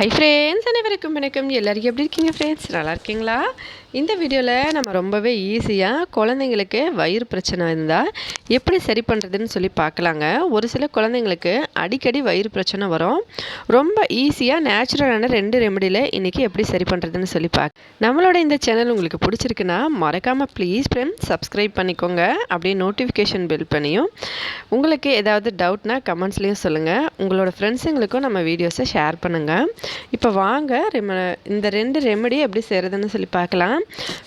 Hi friends அனைவருக்கும் வணக்கம். எல்லோரும் எப்படி இருக்கீங்க ஃப்ரெண்ட்ஸ் நல்லா இருக்கீங்களா? இந்த வீடியோவில் நம்ம ரொம்பவே ஈஸியாக குழந்தைங்களுக்கு வயிறு பிரச்சனை இருந்தால் எப்படி சரி பண்ணுறதுன்னு சொல்லி பார்க்கலாங்க. ஒரு சில குழந்தைங்களுக்கு அடிக்கடி வயிறு பிரச்சனை வரும். ரொம்ப ஈஸியாக நேச்சுரலான ரெண்டு ரெமடியில் இன்றைக்கி எப்படி சரி பண்ணுறதுன்னு சொல்லி பார்க்க நம்மளோட இந்த சேனல் உங்களுக்கு பிடிச்சிருக்குன்னா மறக்காமல் ப்ளீஸ் ஃப்ரெண்ட்ஸ் சப்ஸ்கிரைப் பண்ணிக்கோங்க. அப்படியே நோட்டிஃபிகேஷன் பில் பண்ணியும். உங்களுக்கு ஏதாவது டவுட்னா கமெண்ட்ஸ்லேயும் சொல்லுங்கள் உங்களோட ஃப்ரெண்ட்ஸுங்களுக்கும் நம்ம வீடியோஸை ஷேர் பண்ணுங்கள் இப்போ வாங்க ரெம இந்த ரெண்டு ரெமெடி எப்படி செய்கிறதுன்னு சொல்லி பார்க்கலாம்.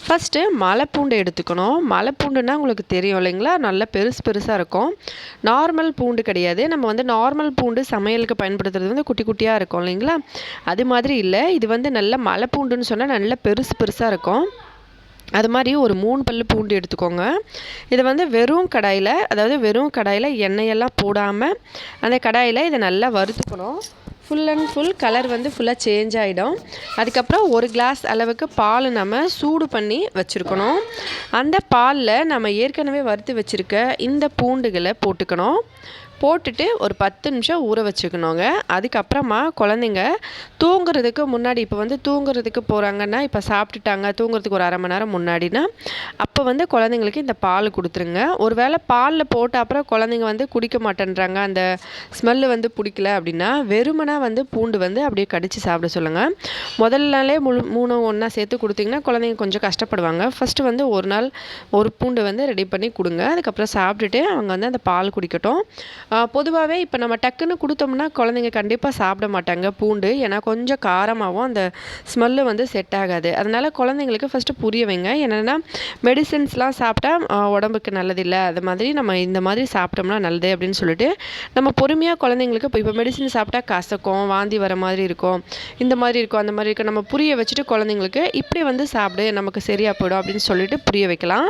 ஃபஸ்ட்டு மலைப்பூண்டு எடுத்துக்கணும். மலைப்பூண்டுனா உங்களுக்கு தெரியும் இல்லைங்களா? நல்லா பெருசு பெருசாக இருக்கும். நார்மல் பூண்டு கிடையாது. நம்ம வந்து நார்மல் பூண்டு சமையலுக்கு பயன்படுத்துறது வந்து குட்டி குட்டியாக இருக்கும் இல்லைங்களா? அது மாதிரி இல்லை. இது வந்து நல்ல மலைப்பூண்டுன்னு சொன்னால் நல்ல பெருசு பெருசாக இருக்கும். அது மாதிரி ஒரு மூணு பல்லு பூண்டு எடுத்துக்கோங்க. இதை வந்து வெறும் கடாயில் அதாவது வெறும் கடாயில் எண்ணெயெல்லாம் போடாமல் அந்த கடாயில் இதை நல்லா வறுத்துக்கணும். ஃபுல் அண்ட் ஃபுல் கலர் வந்து ஃபுல்லாக சேஞ்ச் ஆகிடும் அதுக்கப்புறம் ஒரு கிளாஸ் அளவுக்கு பால் நம்ம சூடு பண்ணி வச்சுருக்கணும். அந்த பாலில் நம்ம ஏற்கனவே வறுத்து வச்சுருக்க இந்த பூண்டுகளை போட்டுக்கணும். போட்டுட்டு ஒரு பத்து நிமிஷம் ஊற வச்சுக்கணுங்க. அதுக்கப்புறமா குழந்தைங்க தூங்குறதுக்கு முன்னாடி இப்போ வந்து தூங்குறதுக்கு போகிறாங்கன்னா இப்போ சாப்பிட்டுட்டாங்க தூங்குறதுக்கு ஒரு அரை மணி நேரம் முன்னாடினா அப்போ வந்து குழந்தைங்களுக்கு இந்த பால் கொடுத்துருங்க. ஒரு வேளை பாலில் போட்ட அப்புறம் குழந்தைங்க வந்து குடிக்க மாட்டேன்றாங்க அந்த ஸ்மெல்லு வந்து பிடிக்கல அப்படின்னா வெறுமனா வந்து பூண்டு வந்து அப்படியே கடித்து சாப்பிட சொல்லுங்கள் முதல் நாளே முழு மூணு ஒன்றா சேர்த்து கொடுத்தீங்கன்னா குழந்தைங்க கொஞ்சம் கஷ்டப்படுவாங்க. ஃபஸ்ட்டு வந்து ஒரு நாள் ஒரு பூண்டு வந்து ரெடி பண்ணி கொடுங்க. அதுக்கப்புறம் சாப்பிட்டுட்டு அவங்க வந்து அந்த பால் குடிக்கட்டும். பொதுவாகவே இப்போ நம்ம டக்குன்னு கொடுத்தோம்னா குழந்தைங்க கண்டிப்பாக சாப்பிட மாட்டாங்க பூண்டு. ஏன்னா கொஞ்சம் காரமாகவும் அந்த ஸ்மெல்லு வந்து செட் ஆகாது. அதனால் குழந்தைங்களுக்கு ஃபஸ்ட்டு புரிய வைங்க. என்னென்னா மெடிசின்ஸ்லாம் சாப்பிட்டா உடம்புக்கு நல்லதில்லை அது மாதிரி நம்ம இந்த மாதிரி சாப்பிட்டோம்னா நல்லது அப்படின்னு சொல்லிட்டு நம்ம பொறுமையாக குழந்தைங்களுக்கு இப்போ இப்போ மெடிசின் சாப்பிட்டா கசக்கும் வாந்தி வர மாதிரி இருக்கும் இந்த மாதிரி இருக்கும் அந்த மாதிரி இருக்கும். நம்ம புரிய வச்சுட்டு குழந்தைங்களுக்கு இப்படி வந்து சாப்பிடு நமக்கு சரியாக போயிடும் அப்படின்னு சொல்லிட்டு புரிய வைக்கலாம்.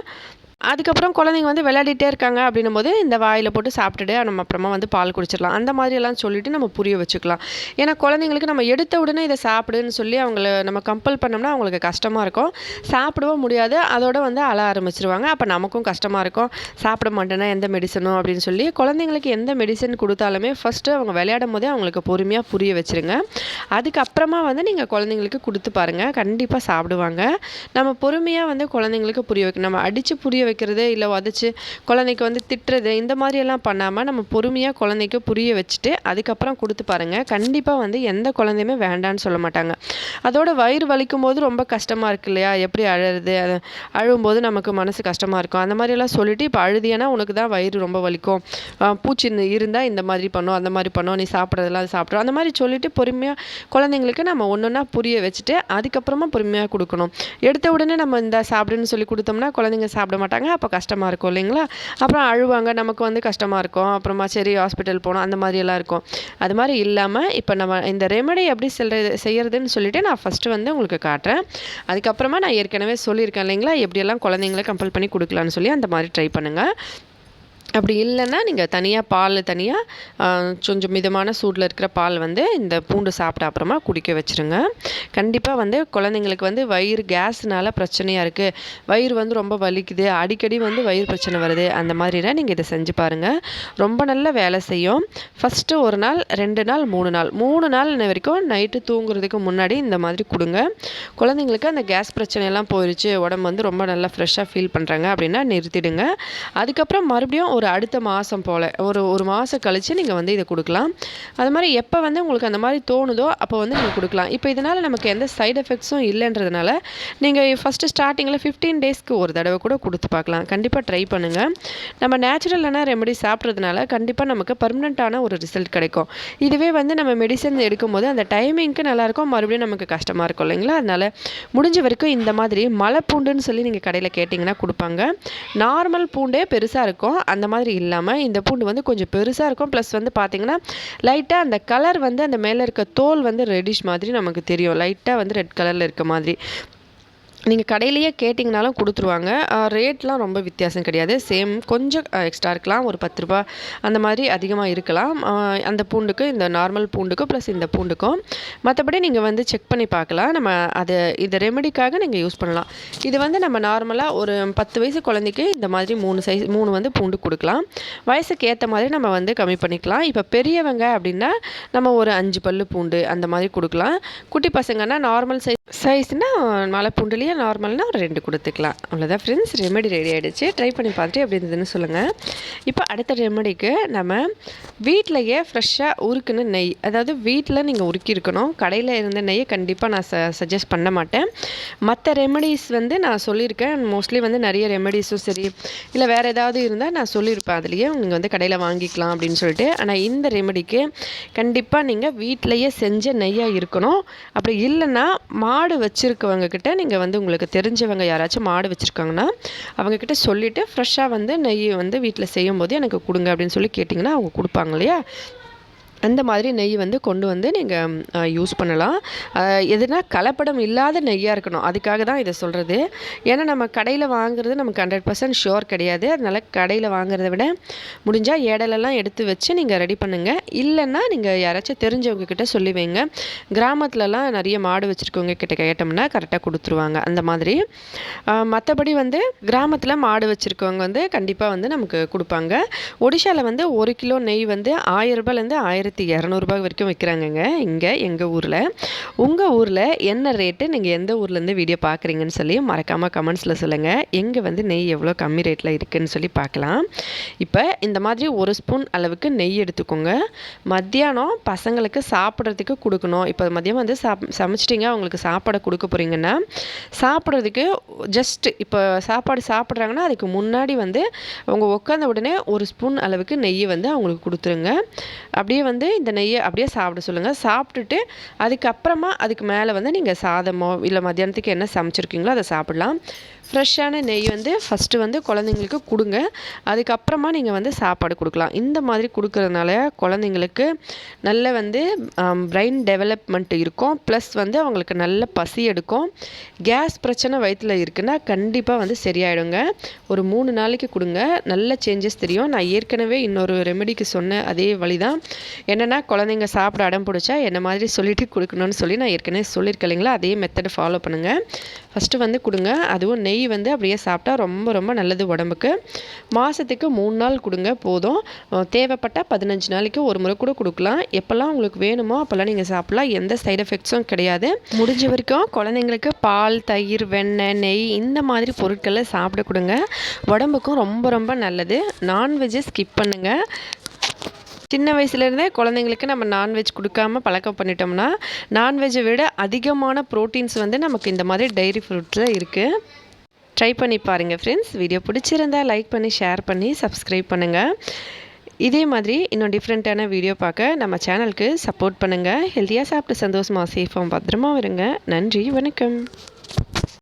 அதுக்கப்புறம் குழந்தைங்க வந்து விளையாடிட்டே இருக்காங்க அப்படின்னும் போது இந்த வாயில் போட்டு சாப்பிட்டுட்டு நம்ம அப்புறமா வந்து பால் குடிச்சிடலாம். அந்த மாதிரியெல்லாம் சொல்லிவிட்டு நம்ம புரிய வச்சுக்கலாம். ஏன்னா குழந்தைங்களுக்கு நம்ம எடுத்த உடனே இதை சாப்பிடுன்னு சொல்லி அவங்கள நம்ம கம்பல் பண்ணோம்னா அவங்களுக்கு கஷ்டமாக இருக்கும். சாப்பிடவும் முடியாது. அதோட வந்து அழ ஆரம்பிச்சிருவாங்க. அப்போ நமக்கும் கஷ்டமாக இருக்கும். சாப்பிட மாட்டேன்னா எந்த மெடிசனும் அப்படின்னு சொல்லி குழந்தைங்களுக்கு எந்த மெடிசன் கொடுத்தாலுமே ஃபஸ்ட்டு அவங்க விளையாடும் போதே அவங்களுக்கு பொறுமையாக புரிய வச்சுருங்க. அதுக்கப்புறமா வந்து நீங்கள் குழந்தைங்களுக்கு கொடுத்து பாருங்கள் கண்டிப்பாக சாப்பிடுவாங்க. நம்ம பொறுமையாக வந்து குழந்தைங்களுக்கு புரிய வைக்கணும் நம்ம அடித்து புரிய வைக்கிறது இல்லை உதச்சி குழந்தைக்கு வந்து திட்டுறது இந்த மாதிரியெல்லாம் பண்ணாமல் நம்ம பொறுமையாக குழந்தைக்கு புரிய வச்சுட்டு அதுக்கப்புறம் கொடுத்து பாருங்கள் கண்டிப்பாக வந்து எந்த குழந்தையுமே வேண்டான்னு சொல்ல மாட்டாங்க. அதோட வயிறு வலிக்கும் போது ரொம்ப கஷ்டமாக இருக்கு இல்லையா? எப்படி அழுறது? அது அழும்போது நமக்கு மனசு கஷ்டமாக இருக்கும். அந்த மாதிரியெல்லாம் சொல்லிவிட்டு இப்போ அழுதியனா உனக்கு தான் வயிறு ரொம்ப வலிக்கும். பூச்சி இருந்தால் இந்த மாதிரி பண்ணும் அந்த மாதிரி பண்ணும் நீ சாப்பிட்றதெல்லாம் சாப்பிட்றோம் அந்த மாதிரி சொல்லிவிட்டு பொறுமையாக குழந்தைங்களுக்கு நம்ம ஒன்று ஒன்றா புரிய வச்சுட்டு அதுக்கப்புறமா பொறுமையாக கொடுக்கணும். எடுத்த உடனே நம்ம இந்த சாப்பிடுன்னு சொல்லி கொடுத்தோம்னா குழந்தைங்க சாப்பிட மாட்டாங்க. அப்போ கஷ்டமாக இருக்கும் இல்லைங்களா? அப்புறம் அழுவாங்க நமக்கு வந்து கஷ்டமாக இருக்கும். அப்புறமா சரி ஹாஸ்பிட்டல் போகணும் அந்த மாதிரியெல்லாம் இருக்கும். அது மாதிரி இல்லாமல் இப்போ நம்ம இந்த ரெமடி எப்படி செல்றது செய்கிறதுன்னு சொல்லிவிட்டு நான் ஃபஸ்ட்டு வந்து உங்களுக்கு காட்டுறேன். அதுக்கப்புறமா நான் ஏற்கனவே சொல்லியிருக்கேன் இல்லைங்களா? எப்படியெல்லாம் குழந்தைங்களை கம்பல் பண்ணி கொடுக்கலான்னு சொல்லி அந்த மாதிரி ட்ரை பண்ணுங்கள் அப்படி இல்லைன்னா நீங்கள் தனியாக பால் தனியாக கொஞ்சம் மிதமான சூடில் இருக்கிற பால் வந்து இந்த பூண்டு சாப்பிட்ட அப்புறமா குடிக்க வச்சுருங்க. கண்டிப்பாக வந்து குழந்தைங்களுக்கு வந்து வயிறு கேஸ்னால பிரச்சனையாக இருக்குது வயிறு வந்து ரொம்ப வலிக்குது. அடிக்கடி வந்து வயிறு பிரச்சனை வருது. அந்த மாதிரினா நீங்கள் இதை செஞ்சு பாருங்கள் ரொம்ப நல்ல வேலை செய்யும். ஃபஸ்ட்டு ஒரு நாள் ரெண்டு நாள் மூணு நாள். மூணு நாள் வரைக்கும் நைட்டு தூங்குறதுக்கு முன்னாடி இந்த மாதிரி கொடுங்க. குழந்தைங்களுக்கு அந்த கேஸ் பிரச்சனையெல்லாம் போயிடுச்சு உடம்பு வந்து ரொம்ப நல்லா ஃப்ரெஷ்ஷாக ஃபீல் பண்ணுறாங்க அப்படின்னா நிறுத்திடுங்க. அதுக்கப்புறம் மறுபடியும் ஒரு அடுத்த மாதம் போல். ஒரு ஒரு மாதம் கழித்து நீங்கள் வந்து இதை கொடுக்கலாம். அது மாதிரி எப்போ வந்து உங்களுக்கு அந்த மாதிரி தோணுதோ அப்போ வந்து நீங்கள் கொடுக்கலாம். இப்போ இதனால் நமக்கு எந்த சைடு எஃபெக்ட்ஸும் இல்லைன்றதுனால நீங்கள் ஃபஸ்ட்டு ஸ்டார்டிங்கில் ஃபிஃப்டீன் டேஸ்க்கு ஒரு தடவை கூட கொடுத்து பார்க்கலாம். கண்டிப்பாக ட்ரை பண்ணுங்கள் நம்ம நேச்சுரலான ரெமெடி சாப்பிட்றதுனால கண்டிப்பாக நமக்கு பர்மனெண்ட்டான ஒரு ரிசல்ட் கிடைக்கும். இதுவே வந்து நம்ம மெடிசன் எடுக்கும்போது அந்த டைமிங்க்கு நல்லாயிருக்கும் மறுபடியும் நமக்கு கஷ்டமாக இருக்கும் இல்லைங்களா? அதனால் முடிஞ்ச வரைக்கும் இந்த மாதிரி மலை பூண்டுன்னு சொல்லி நீங்கள் கடையில் கேட்டிங்கன்னா கொடுப்பாங்க. நார்மல் பூண்டே பெருசாக இருக்கும். அந்த மாதிரி இல்லாமல் இந்த பூண்டு வந்து கொஞ்சம் பெருசாக இருக்கும். ப்ளஸ் வந்து பார்த்திங்கன்னா லைட்டாக அந்த கலர் வந்து அந்த மேலே இருக்க தோல் வந்து ரெடிஷ் மாதிரி நமக்கு தெரியும். லைட்டாக வந்து ரெட் கலரில் இருக்க மாதிரி. நீங்கள் கடையிலேயே கேட்டிங்கனாலும் கொடுத்துருவாங்க. ரேட்லாம் ரொம்ப வித்தியாசம் கிடையாது. சேம் கொஞ்சம் எக்ஸ்ட்ரா இருக்கலாம். ஒரு பத்து ரூபா அந்த மாதிரி அதிகமாக இருக்கலாம். அந்த பூண்டுக்கு இந்த நார்மல் பூண்டுக்கும் ப்ளஸ் இந்த பூண்டுக்கும். மற்றபடி நீங்கள் வந்து செக் பண்ணி பார்க்கலாம். நம்ம அதை இந்த ரெமெடிக்காக நீங்கள் யூஸ் பண்ணலாம். இது வந்து நம்ம நார்மலாக ஒரு பத்து வயசு குழந்தைக்கு இந்த மாதிரி மூணு சைஸ் மூணு வந்து பூண்டு கொடுக்கலாம். வயசுக்கு ஏற்ற மாதிரி நம்ம வந்து கம்மி பண்ணிக்கலாம். இப்போ பெரியவங்க அப்படின்னா நம்ம ஒரு அஞ்சு பல்லு பூண்டு அந்த மாதிரி கொடுக்கலாம். குட்டி பசங்கன்னா நார்மல் சைஸ் சைஸ்னால் மலை பூண்டுலேயே நார்மல்னால் ஒரு ரெண்டு கொடுத்துக்கலாம். அவ்வளோதான் ஃப்ரெண்ட்ஸ் ரெமெடி ரெடி ஆகிடுச்சு ட்ரை பண்ணி பார்த்துட்டு எப்படி இருந்ததுன்னு சொல்லுங்கள் இப்போ அடுத்த ரெமெடிக்கு நம்ம வீட்டிலையே ஃப்ரெஷ்ஷாக உருக்குன்னு நெய். அதாவது வீட்டில் நீங்கள் உருக்கியிருக்கணும் கடையில் இருந்த நெய்யை கண்டிப்பாக நான் ச சஜஸ்ட் பண்ண மாட்டேன். மற்ற ரெமெடிஸ் வந்து நான் சொல்லியிருக்கேன். மோஸ்ட்லி வந்து நிறைய ரெமெடிஸும் சரி. இல்லை வேறு ஏதாவது இருந்தால் நான் சொல்லியிருப்பேன். அதுலேயே நீங்கள் வந்து கடையில் வாங்கிக்கலாம் அப்படின்னு சொல்லிட்டு. ஆனால் இந்த ரெமெடிக்கு கண்டிப்பாக நீங்கள் வீட்டிலையே செஞ்ச நெய்யாக இருக்கணும். அப்படி இல்லைன்னா மா மாடு வச்சுருக்கவங்க கிட்ட நீங்கள் வந்து உங்களுக்கு தெரிஞ்சவங்க யாராச்சும் மாடு வச்சுருக்காங்கன்னா அவங்கக்கிட்ட சொல்லிவிட்டு ஃப்ரெஷ்ஷாக வந்து நெய் வந்து வீட்டில் செய்யும்போது எனக்கு கொடுங்க அப்படின்னு சொல்லி கேட்டிங்கன்னா அவங்க கொடுப்பாங்க இல்லையா? அந்த மாதிரி நெய் வந்து கொண்டு வந்து நீங்கள் யூஸ் பண்ணலாம். எதுனா கலப்படம் இல்லாத நெய்யாக இருக்கணும். அதுக்காக தான் இதை சொல்கிறது ஏன்னா நம்ம கடையில் வாங்குறது நமக்கு ஹண்ட்ரட் பர்சன்ட் ஷுர் கிடையாது. அதனால் கடையில் வாங்குறத விட முடிஞ்சால் ஏடலெல்லாம் எடுத்து வச்சு நீங்கள் ரெடி பண்ணுங்கள் இல்லைன்னா நீங்கள் யாராச்சும் தெரிஞ்சவங்க கிட்ட சொல்லி வைங்க. கிராமத்துலலாம் நிறைய மாடு வச்சுருக்கவங்க கிட்ட கேட்டோம்னா கரெக்டாக கொடுத்துருவாங்க. அந்த மாதிரி. மற்றபடி வந்து கிராமத்தில் மாடு வச்சுருக்கவங்க வந்து கண்டிப்பாக வந்து நமக்கு கொடுப்பாங்க. ஒடிஷாவில் வந்து ஒரு கிலோ நெய் வந்து ஆயிரம் ரூபாயிலேருந்து ஆயிரத்தி ஆயிரத்தி இரநூறுபா வரைக்கும் விற்கிறாங்கங்க இங்கே எங்கள் ஊரில். உங்கள் ஊரில் என்ன ரேட்டு நீங்கள் எந்த ஊர்லேருந்து வீடியோ பார்க்குறீங்கன்னு சொல்லி மறக்காமல் கமெண்ட்ஸில் சொல்லுங்கள் எங்கே வந்து நெய் எவ்வளோ கம்மி ரேட்டில் இருக்குதுன்னு சொல்லி பார்க்கலாம் இப்போ இந்த மாதிரி ஒரு ஸ்பூன் அளவுக்கு நெய் எடுத்துக்கோங்க. மத்தியானம் பசங்களுக்கு சாப்பிட்றதுக்கு கொடுக்கணும். இப்போ மதியம் வந்து சாப் சமைச்சிட்டிங்க அவங்களுக்கு சாப்பாடை கொடுக்க போகிறீங்கன்னா சாப்பிட்றதுக்கு ஜஸ்ட் இப்போ சாப்பாடு சாப்பிட்றாங்கன்னா அதுக்கு முன்னாடி வந்து அவங்க உட்காந்த உடனே ஒரு ஸ்பூன் அளவுக்கு நெய் வந்து அவங்களுக்கு கொடுத்துருங்க. அப்படியே வந்து இந்த நெய்யை அப்படியே சாப்பிட சொல்லுங்கள் சாப்பிட்டுட்டு அதுக்கப்புறமா அதுக்கு மேலே வந்து நீங்கள் சாதமோ இல்லை மத்தியானத்துக்கு என்ன சமைச்சிருக்கீங்களோ அதை சாப்பிட்லாம். ஃப்ரெஷ்ஷான நெய் வந்து ஃபஸ்ட்டு வந்து குழந்தைங்களுக்கு கொடுங்க. அதுக்கப்புறமா நீங்கள் வந்து சாப்பாடு கொடுக்கலாம். இந்த மாதிரி கொடுக்குறதுனால குழந்தைங்களுக்கு நல்ல வந்து பிரெயின் டெவலப்மெண்ட் இருக்கும். ப்ளஸ் வந்து அவங்களுக்கு நல்ல பசி எடுக்கும். கேஸ் பிரச்சனை வயிற்றில் இருக்குன்னா கண்டிப்பாக வந்து சரியாயிடுங்க. ஒரு மூணு நாளைக்கு கொடுங்க. நல்ல சேஞ்சஸ் தெரியும். நான் ஏற்கனவே இன்னொரு ரெமெடிக்கு சொன்ன அதே வழி தான் என்னென்னா குழந்தைங்க சாப்பிட அடம் பிடிச்சா என்ன மாதிரி சொல்லிட்டு கொடுக்கணும்னு சொல்லி நான் ஏற்கனவே சொல்லியிருக்கேன் இல்லைங்களா? அதே மெத்தடை ஃபாலோ பண்ணுங்கள் ஃபஸ்ட்டு வந்து கொடுங்க. அதுவும் நெய் வந்து அப்படியே சாப்பிட்டா ரொம்ப ரொம்ப நல்லது உடம்புக்கு. மாதத்துக்கு மூணு நாள் கொடுங்க போதும். தேவைப்பட்டால் பதினஞ்சு நாளைக்கு ஒரு முறை கூட கொடுக்கலாம். எப்போல்லாம் உங்களுக்கு வேணுமோ அப்போல்லாம் நீங்கள் சாப்பிட்லாம். எந்த சைட் எஃபெக்ட்ஸும் கிடையாது. முடிஞ்ச வரைக்கும் குழந்தைங்களுக்கு பால் தயிர் வெண்ணெய் நெய் இந்த மாதிரி பொருட்களை சாப்பிட கொடுங்க. உடம்புக்கும் ரொம்ப ரொம்ப நல்லது. நான்வெஜ்ஜை ஸ்கிப் பண்ணுங்கள் சின்ன வயசுலேருந்தே குழந்தைங்களுக்கு நம்ம நான்வெஜ் கொடுக்காம பழக்கம் பண்ணிட்டோம்னா நான்வெஜ்ஜை விட அதிகமான ப்ரோட்டீன்ஸ் வந்து நமக்கு இந்த மாதிரி டைரி ஃப்ரூட்ஸில் இருக்குது ட்ரை பண்ணி பாருங்கள் ஃப்ரெண்ட்ஸ் வீடியோ பிடிச்சிருந்தா லைக் பண்ணி ஷேர் பண்ணி சப்ஸ்கிரைப் பண்ணுங்கள் இதே மாதிரி இன்னும் டிஃப்ரெண்ட்டான வீடியோ பார்க்க நம்ம சேனலுக்கு சப்போர்ட் பண்ணுங்கள் ஹெல்த்தியாக சாப்பிட்டு சந்தோஷமாக சேஃபாக பத்திரமா வருங்க நன்றி வணக்கம்.